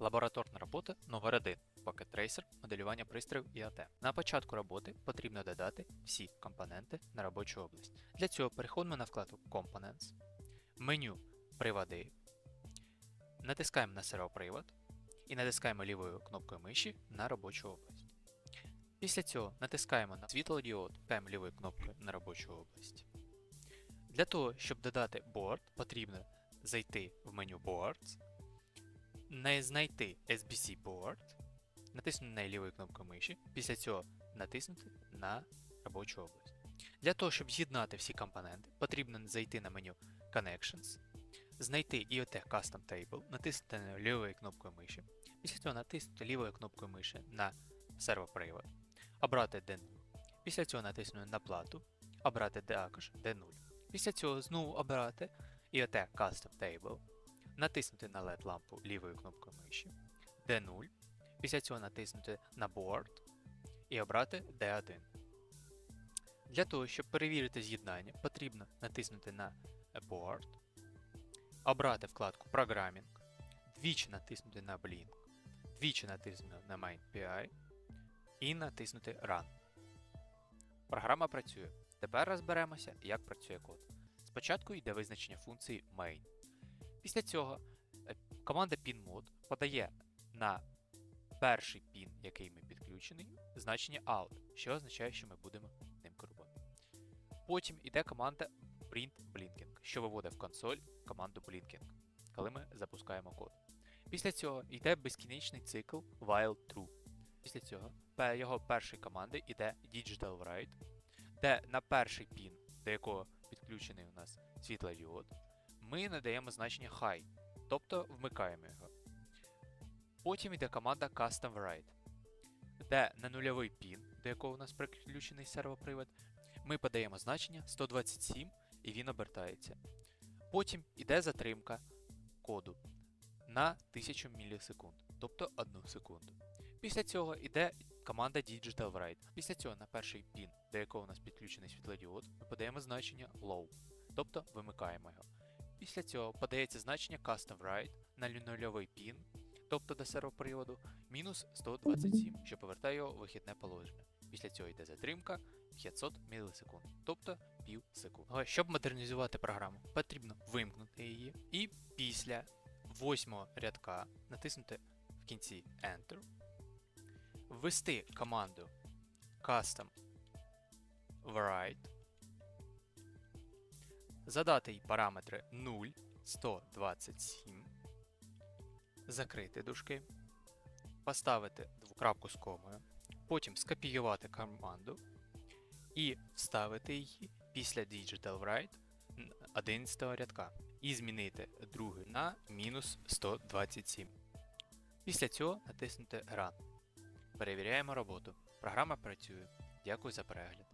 Лабораторна робота номер 1 Pocket Tracer, моделювання пристроїв IoT. На початку роботи потрібно додати всі компоненти на робочу область. Для цього переходимо на вкладку Components, меню Приводи, натискаємо на сервопривод і натискаємо лівою кнопкою миші на робочу область. Після цього натискаємо на світлодіод PM лівою кнопкою на робочу область. Для того, щоб додати board, потрібно зайти в меню Boards, не знайти SBC Board, натиснути на лівою кнопкою миші, після цього натиснути на робочу область. Для того, щоб з'єднати всі компоненти, потрібно зайти на меню Connections, знайти IoT Custom Table, натиснути на лівою кнопкою миші, після цього натиснути лівою кнопкою миші на сервопривод, обрати D0. Після цього натиснути на плату, обрати також D0. Після цього знову обрати IoT Custom Table, натиснути на LED лампу лівою кнопкою миші, D0, після цього натиснути на Board і обрати D1. Для того, щоб перевірити з'єднання, потрібно натиснути на Board, обрати вкладку Programming, двічі натиснути на Blink, двічі натиснути на Main і натиснути Run. Програма працює. Тепер розберемося, як працює код. Спочатку йде визначення функції main. Після цього е, команда pinMod подає на перший пін, який ми підключений, значення out, що означає, що ми будемо ним керувати. Потім йде команда print blinking, що виводить в консоль команду blinking, коли ми запускаємо код. Після цього йде безкінечний цикл while true. Після цього його першої команди йде digital write, де на перший пін, до якого підключений у нас світлодіод, ми надаємо значення high, тобто вмикаємо його. Потім йде команда Custom Write, де на нульовий пін, до якого у нас підключений сервопривод, ми подаємо значення 127 і він обертається. Потім йде затримка коду на 1000 мілісекунд, тобто 1 секунду. Після цього йде команда Digital Write. Після цього на перший пін, до якого у нас підключений світлодіод, ми подаємо значення low, тобто вимикаємо його. Після цього подається значення Custom Write на нульовий пін, тобто до сервоприводу, мінус 127, що повертає його вихідне положення. Після цього йде затримка 500 мілісекунд, тобто пів секунди. Щоб модернізувати програму, потрібно вимкнути її і після восьмого рядка натиснути в кінці Enter, ввести команду custom write, задати їй параметри 0, 127, закрити дужки, поставити двокрапку з комою, потім скопіювати команду і вставити її після Digital Write 11 рядка і змінити другий на мінус 127. Після цього натиснути Run. Перевіряємо роботу. Програма працює. Дякую за перегляд.